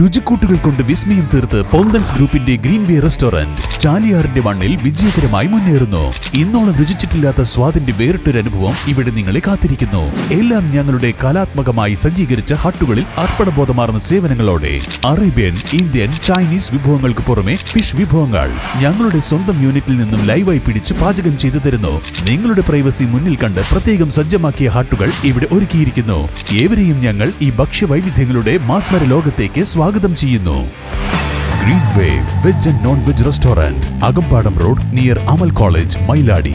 രുചിക്കൂട്ടുകൾ കൊണ്ട് വിസ്മയം തീർത്ത് പോന്തൻസ് ഗ്രൂപ്പിന്റെ ഗ്രീൻ വേ റെസ്റ്റോറന്റ് ചാലിയാറിന്റെ മണ്ണിൽ വിജയകരമായി മുന്നേറുന്നു. ഇന്നോളം രുചിച്ചിട്ടില്ലാത്ത സ്വാദിന്റെ വേറിട്ടൊരു അനുഭവം ഇവിടെ നിങ്ങളെ കാത്തിരിക്കുന്നു. എല്ലാം ഞങ്ങളുടെ കലാത്മകമായി സജ്ജീകരിച്ച ഹട്ടുകളിൽ അർപ്പണബോധമാർന്ന സേവനങ്ങളോടെ അറേബ്യൻ ഇന്ത്യൻ ചൈനീസ് വിഭവങ്ങൾക്ക് പുറമെ ഫിഷ് വിഭവങ്ങൾ ഞങ്ങളുടെ സ്വന്തം യൂണിറ്റിൽ നിന്നും ലൈവായി പിടിച്ച് പാചകം ചെയ്തു തരുന്നു. നിങ്ങളുടെ പ്രൈവസി മുന്നിൽ കണ്ട് പ്രത്യേകം സജ്ജമാക്കിയ ഹട്ടുകൾ ഇവിടെ ഒരുക്കിയിരിക്കുന്നു. ഏവരെയും ഞങ്ങൾ ഈ ഭക്ഷ്യവൈവിധ്യങ്ങളുടെ മാസ്മര ലോകത്തേക്ക് സ്വാഗതം ചെയ്യുന്നു. Green way veg and non veg restaurant Akampadam road near Amal college Mailadi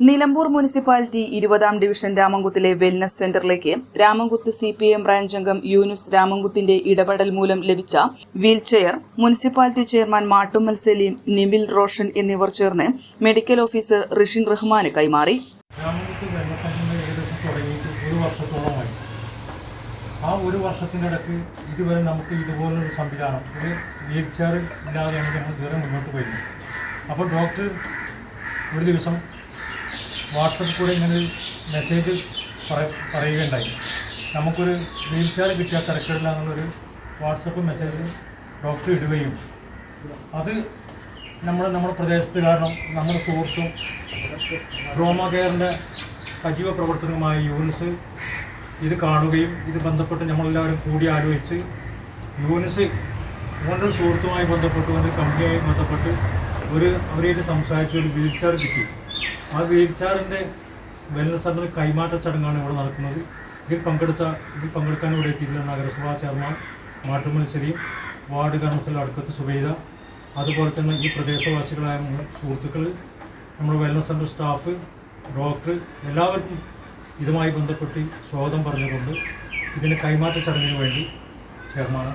Nilambur municipality ഇരുപതാം ഡിവിഷൻ രാമംകുത്തിലെ വെൽനസ് സെന്ററിലേക്ക് Ramamkuth C P M branch അംഗം യൂനുസ് രാമംകുത്തിന്റെ ഇടപെടൽ മൂലം ലഭിച്ച wheelchair municipality chairman Mattummal Saleem Nimil Roshan എന്നിവർ ചേർന്ന് മെഡിക്കൽ ഓഫീസർ റിഷിൻ റഹ്മാന് കൈമാറി. ആ ഒരു വർഷത്തിനിടയ്ക്ക് ഇതുവരെ നമുക്ക് ഇതുപോലൊരു സംവിധാനം ഒരു വീൽ ചെയർ ഇല്ലാതെയാണ് നമ്മൾ ഇതുവരെ മുന്നോട്ട് പോയിരുന്നത്. അപ്പോൾ ഡോക്ടർ ഒരു ദിവസം വാട്സപ്പിൽ കൂടെ ഇങ്ങനെ മെസ്സേജ് പറ പറയുകയുണ്ടായി. നമുക്കൊരു വീൽ ചെയർ കിട്ടിയാൽ തിരക്കിടില്ല എന്നുള്ളൊരു വാട്സപ്പ് മെസ്സേജ് ഡോക്ടർ ഇടുകയും അത് നമ്മൾ നമ്മുടെ പ്രദേശത്ത് കാരണം നമ്മുടെ സുഹൃത്തും ഡ്രോമ കെയറിന്റെ സജീവ പ്രവർത്തനമായ യൂണിസ് ഇത് കാണുകയും ഇത് ബന്ധപ്പെട്ട് നമ്മളെല്ലാവരും കൂടി ആലോചിച്ച് യൂണിസ് ഓരോ സുഹൃത്തുമായി ബന്ധപ്പെട്ട് ഒരു കമ്പനിയായി ബന്ധപ്പെട്ട് ഒരു അവരായിട്ട് സംസാരിച്ച് ഒരു വീൽ ചെയർ കിട്ടി. ആ വീൽ ചെയറിന്റെ വെൽനസ് സെന്റർ കൈമാറ്റ ചടങ്ങാണ് ഇവിടെ നടക്കുന്നത്. ഇതിൽ പങ്കെടുത്ത ഇതിൽ പങ്കെടുക്കാൻ ഇവിടെ എത്തിയിട്ടുള്ള നഗരസഭാ ചെയർമാൻ മാട്ടുമത്സരിയും വാർഡ് കൗൺസിലർ അടുക്കത്ത് സുബൈദ അതുപോലെ തന്നെ ഈ പ്രദേശവാസികളായ സുഹൃത്തുക്കൾ നമ്മുടെ വെൽനസ് സെന്റർ സ്റ്റാഫ് ഡോക്ടർ എല്ലാവർക്കും ഇതുമായി ബന്ധപ്പെട്ട് സ്വാഗതം പറഞ്ഞുകൊണ്ട് ഇതിന്റെ കൈമാറ്റ ചടങ്ങിന് വേണ്ടി ചെയർമാൻ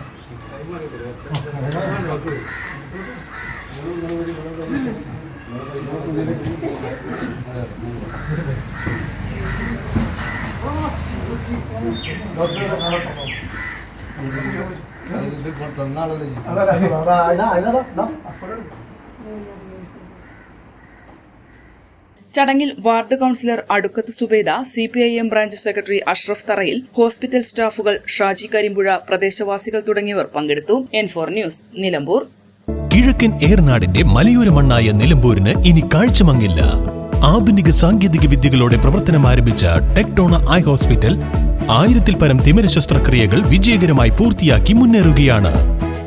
ചടങ്ങിൽ ward councillor Adukkath Subaida C P I M branch secretary Ashraf Tharayil hospital സ്റ്റാഫുകൾ ഷാജി കരിമ്പുഴ പ്രദേശവാസികൾ തുടങ്ങിയവർ പങ്കെടുത്തു. N four news Nilambur. കിഴക്കൻ ഏർനാടിന്റെ മലയോര മണ്ണായ നിലമ്പൂരിന് ഇനി കാഴ്ചമങ്ങില്ല. ആധുനിക സാങ്കേതിക വിദ്യകളോടെ പ്രവർത്തനം ആരംഭിച്ച ടെക്ടോണ ഐ ഹോസ്പിറ്റൽ ആയിരത്തിൽ പരം തിമിര ശസ്ത്രക്രിയകൾ വിജയകരമായി പൂർത്തിയാക്കി മുന്നേറുകയാണ്.